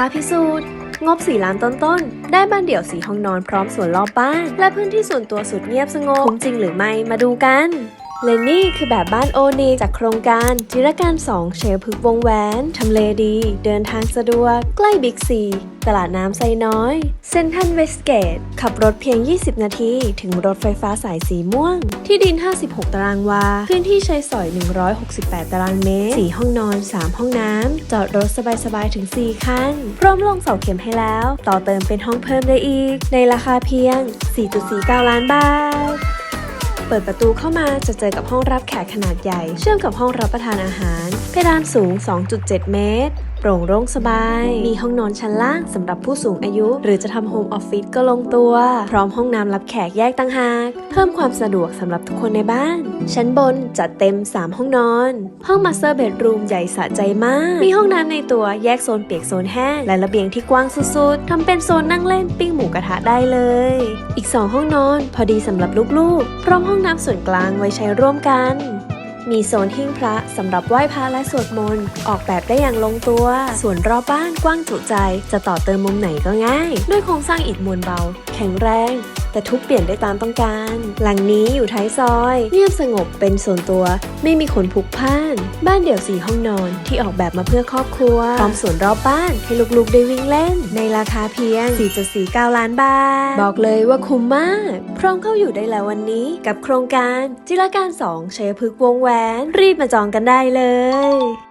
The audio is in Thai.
ท้าพิสูจน์งบ 4 ล้านต้นๆ ได้บ้านเดี่ยว 4 ห้องนอนพร้อมสวนรอบบ้าน และพื้นที่ส่วนตัวสุดเงียบสงบ คุ้มจริงหรือไม่มาดูกัน และนี่คือแบบบ้านโอเนจากโครงการจิรการ 2 เชลพึกวงแหวน ทำเลดี เดินทางสะดวก ใกล้บิ๊กซี ตลาดน้ำไซน้อย เซนทันเวสเกต ขับรถเพียง 20 นาที ถึงรถไฟฟ้าสายสีม่วง ที่ดิน 56 ตารางวา พื้นที่ใช้สอย 168 ตารางเมตร 4 ห้องนอน 3 ห้องน้ำ จอดรถสบายๆ ถึง 4 คัน พร้อมลงเสาเข็มให้แล้ว ต่อเติมเป็นห้องเพิ่มได้อีก ในราคาเพียง 4.49 ล้านบาท เปิดประตูเข้ามาจะเจอกับห้องรับแขกขนาดใหญ่ เชื่อมกับห้องรับประทานอาหาร เพดานสูง 2.7 เมตรโปร่งโล่งสบาย มีห้องนอนชั้นล่างสำหรับผู้สูงอายุ หรือจะทำโฮมออฟฟิศก็ลงตัว พร้อมห้องน้ำรับแขกแยกต่างหาก เพิ่มความสะดวกสำหรับทุกคนในบ้าน ชั้นบนจัดเต็ม 3 ห้องนอน ห้องมาสเตอร์เบดรูมใหญ่สะใจมาก มีห้องน้ำในตัวแยกโซนเปียกโซนแห้ง และระเบียงที่กว้างสุดๆทำเป็นโซนนั่งเล่นปิ้งหมูกระทะได้เลย อีก 2 ห้องนอน พอดีสำหรับลูกๆ พร้อมห้องน้ำส่วนกลางไว้ใช้ร่วมกัน มีโซนหิ้งพระสำหรับไหว้พระและสวดมนต์ ออกแบบได้อย่างลงตัว ส่วนรอบบ้านกว้างจุใจ จะต่อเติมมุมไหนก็ง่าย ด้วยโครงสร้างอิฐมวลเบา แข็งแรงแต่ทุบเปลี่ยนได้ตามต้องการ หลังนี้อยู่ท้ายซอย เงียบสงบเป็นส่วนตัว ไม่มีคนพลุกพ่าน บ้านเดี่ยวสี่ห้องนอนที่ออกแบบมาเพื่อครอบครัวพร้อมสวนรอบบ้านให้ลูกๆได้วิ่งเล่น ในราคาเพียง 4.49 ล้านบาท บอกเลยว่าคุ้มมาก พร้อมเข้าอยู่ได้แล้ววันนี้ กับโครงการจิรการ2เชยพฤกษ์วงแหวน รีบมาจองกันได้เลย